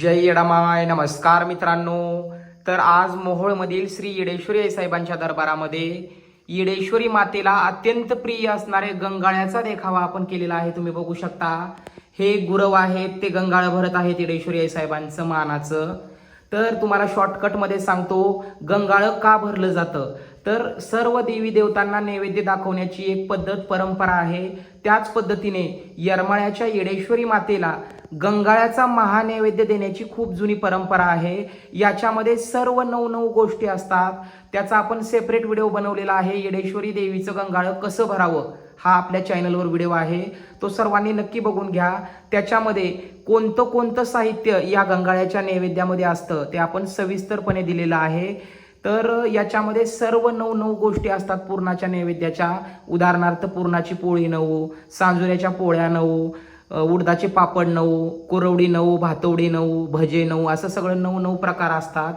जय येडामाय नमस्कार मित्रांनो. तर आज मोहोळमधील श्री येडेश्वरी साहेबांच्या दरबारामध्ये येडेश्वरी मातेला अत्यंत प्रिय असणारे गंगाळ्याचा देखावा आपण केलेला आहे तुम्ही बघू शकता. हे गुरव आहेत ते गंगाळ भरत आहेत येडेश्वरी साहेबांचं मानाचं. तर तुम्हाला शॉर्टकटमध्ये सांगतो गंगाळ का भरलं जातं? तर सर्व देवी देवतांना नैवेद्य दाखवण्याची एक पद्धत परंपरा आहे. त्याच पद्धतीने यरमाळ्याच्या येडेश्वरी मातेला गंगाळ्याचा महानैवेद्य देण्याची खूप जुनी परंपरा आहे. याच्यामध्ये सर्व नऊ नऊ गोष्टी असतात. त्याचा आपण सेपरेट व्हिडिओ बनवलेला आहे. येडेश्वरी देवीचं गंगाळ कसं भरावं? हा आपल्या चॅनलवर व्हिडिओ आहे. तो सर्वांनी नक्की बघून घ्या. त्याच्यामध्ये कोणतं कोणतं साहित्य या गंगाळ्याच्या नैवेद्यामध्ये असतं ते आपण सविस्तरपणे दिलेलं आहे. तर याच्यामध्ये सर्व नऊ नऊ गोष्टी असतात पूर्णाच्या नैवेद्याच्या. उदाहरणार्थ पूर्णाची पोळी नऊ सांजुऱ्याच्या पोळ्या नऊ उडदाचे पापड नऊ कुरवडी नऊ भातवडी नऊ भजे नऊ असं सगळं नऊ नऊ प्रकार असतात.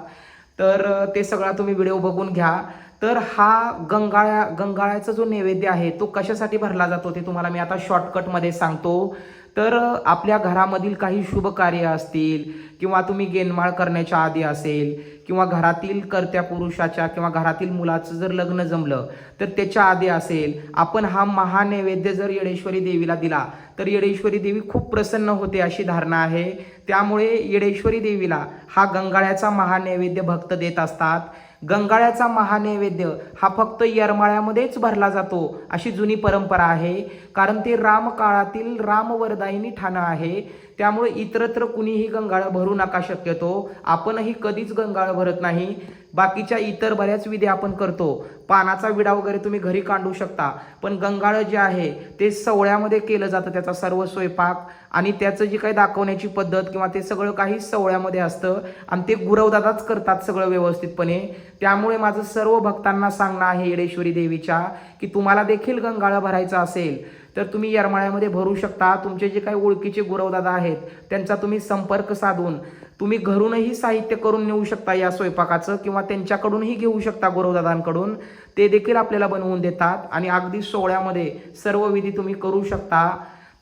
तर ते सगळा तुम्ही व्हिडिओ बघून घ्या. तर हा गंगाळ्या गंगाळ्याचा जो नैवेद्य आहे तो कशासाठी भरला जातो ते तुम्हाला मी आता शॉर्टकटमध्ये सांगतो. तर आपल्या घरामधील काही शुभ कार्य असतील किंवा तुम्ही गेनमाळ करण्याच्या आधी असेल किंवा घरातील कर्त्या पुरुषाच्या किंवा घरातील मुलाचं जर लग्न जमलं तर त्याच्या आधी असेल आपण हा महानैवेद्य जर येडेश्वरी देवीला दिला तर येडेश्वरी देवी खूप प्रसन्न होते अशी धारणा आहे. त्यामुळे येडेश्वरी देवीला हा गंगाळ्याचा महानैवेद्य भक्त देत असतात. गंगाळ्याचा महानैवेद्य हा फक्त येरमाळ्यामध्येच भरला जातो अशी जुनी परंपरा आहे. कारण ते रामकाळातील रामवरदायिनी ठाणं आहे. त्यामुळे इतरत्र कुणीही गंगाळ भरू नका शक्यतो. आपणही कधीच गंगाळ भरत नाही. बाकीच्या इतर बऱ्याच विधी आपण करतो. पानाचा विडा वगैरे तुम्ही घरी काढू शकता. पण गंगाळ जे आहे ते सवळ्यामध्ये केलं जातं. त्याचा सर्व स्वयंपाक आणि त्याचं जी काही दाखवण्याची पद्धत किंवा ते सगळं काही सवळ्यामध्ये असतं आणि ते गुरवदादाच करतात सगळं व्यवस्थितपणे. त्यामुळे माझं सर्व भक्तांना सांगणं आहे येडेश्वरी देवीच्या की तुम्हाला देखील गंगाळ भरायचा असेल तर तुम्ही येरमाळ्यामध्ये भरू शकता. तुमचे जे काही ओळखीचे गुरवदादा आहेत त्यांचा तुम्ही संपर्क साधून तुम्ही घरूनही साहित्य करून नेऊ शकता या स्वयंपाकाचं किंवा त्यांच्याकडूनही घेऊ शकता गुरवदादांकडून. ते देखील आपल्याला बनवून देतात आणि अगदी सोहळ्यामध्ये सर्व विधी तुम्ही करू शकता.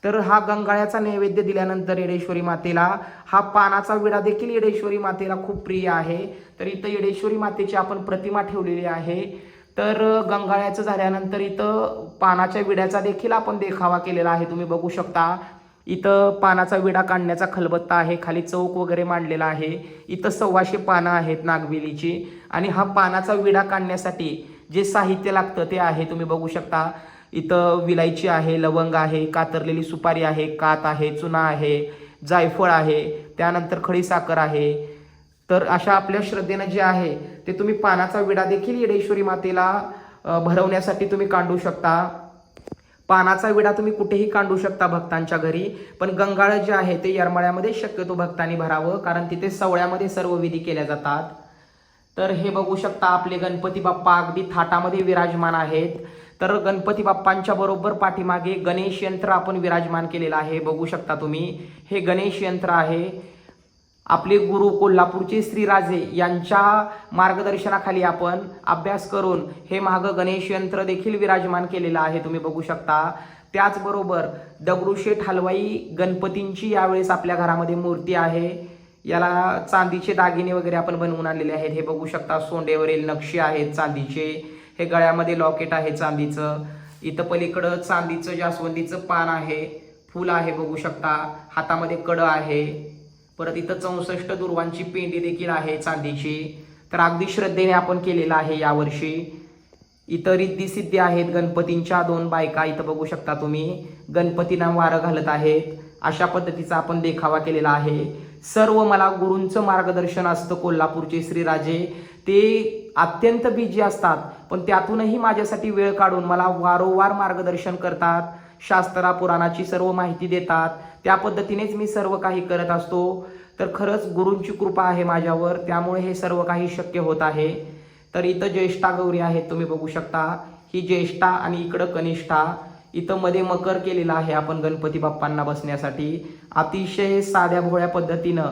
तर हा गंगाळ्याचा नैवेद्य दिल्यानंतर येडेश्वरी मातेला हा पानाचा विडा देखील येडेश्वरी मातेला खूप प्रिय आहे. तर इथं येडेश्वरी मातेची आपण प्रतिमा ठेवलेली आहे. तर गंगाळ्याचं झाल्यानंतर इथं पानाच्या विड्याचा देखील आपण देखावा केलेला आहे. तुम्ही बघू शकता इथं पानाचा विडा काढण्याचा खलबत्ता आहे खाली चौक वगैरे मांडलेला आहे. इथं सव्वाशे पानं आहेत नागवेलीची आणि हा पानाचा विडा काढण्यासाठी जे साहित्य लागतं ते आहे. तुम्ही बघू शकता इथं विलायची आहे लवंग आहे कातरलेली सुपारी आहे कात आहे चुना आहे जायफळ आहे त्यानंतर खडीसाखर आहे तर अशा आपल्या श्रद्धेनं जे आहे ते तुम्ही पानाचा विडा देखील येडेश्वरी मातेला भरवण्यासाठी तुम्ही कांडू शकता. पानाचा विडा तुम्ही कुठेही कांडू शकता भक्तांच्या घरी पण गंगाळ जे आहे ते यरमाळ्यामध्ये शक्यतो भक्तांनी भरावं कारण तिथे सवळ्यामध्ये सर्व विधी केल्या जातात. तर हे बघू शकता आपले गणपती बाप्पा अगदी थाटामध्ये विराजमान आहेत. तर गणपती बाप्पांच्या बरोबर पाठीमागे गणेश यंत्र आपण विराजमान केलेलं आहे. बघू शकता तुम्ही हे गणेश यंत्र आहे. आपले गुरु कोल्हापूरचे श्रीराजे यांच्या मार्गदर्शनाखाली आपण अभ्यास करून हे माग गणेश यंत्र देखील विराजमान केलेलं आहे. तुम्ही बघू शकता. त्याचबरोबर दगडूशेठ हलवाई गणपतींची यावेळेस आपल्या घरामध्ये मूर्ती आहे. याला चांदीचे दागिने वगैरे आपण बनवून आणलेले आहेत. हे बघू शकता. सोंडेवरील नक्षी आहेत चांदीचे. हे गळ्यामध्ये लॉकेट आहे चांदीचं. इथं पलीकडं चांदीचं जास्वंदीचं पान आहे. फुल आहे बघू शकता. हातामध्ये कडं आहे. परत इथं चौसष्ट दुर्वांची पेंडी देखील आहे चांदीची. तर अगदी श्रद्धेने आपण केलेलं आहे यावर्षी. इतर रिद्धी सिद्धी आहेत गणपतींच्या दोन बायका इथं बघू शकता तुम्ही. गणपतींना वारं घालत आहेत. अशा पद्धतीचा आपण देखावा केलेला आहे. सर्व मला गुरूंचं मार्गदर्शन असतं कोल्हापूरचे श्रीराजे. ते अत्यंत बिजी असतात पण त्यातूनही माझ्यासाठी वेळ काढून मला वारंवार मार्गदर्शन करतात. शास्त्रा पुराणाची सर्व माहिती देतात. त्या पद्धतीनेच मी सर्व काही करत असतो. तर खरंच गुरूंची कृपा आहे माझ्यावर. त्यामुळे हे सर्व काही शक्य होत आहे. तर इथं ज्येष्ठा गौरी आहेत तुम्ही बघू शकता. ही ज्येष्ठा आणि इकडं कनिष्ठा. इथं मध्ये मकर केलेला आहे आपण गणपती बाप्पांना बसण्यासाठी. अतिशय साध्या भोळ्या पद्धतीनं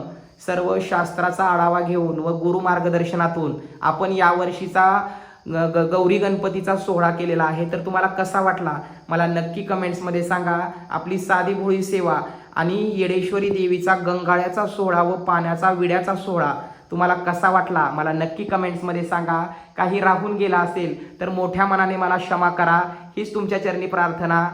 सर्व शास्त्राचा आढावा घेऊन व गुरु मार्गदर्शनातून आपण यावर्षीचा ग- गौरी गणपतीचा सोहळा केलेला आहे. तर तुम्हाला कसा वाटला? मला नक्की कमेंट्समध्ये सांगा. आपली साधी भोळी सेवा आणि येडेश्वरी देवीचा गंगाळ्याचा सोहळा व पाण्याचा विड्याचा सोहळा तुम्हाला कसा वाटला? मला नक्की कमेंट्समध्ये सांगा. काही राहून गेला असेल तर मोठ्या मनाने मला क्षमा करा. हीच तुमच्या चरणी प्रार्थना.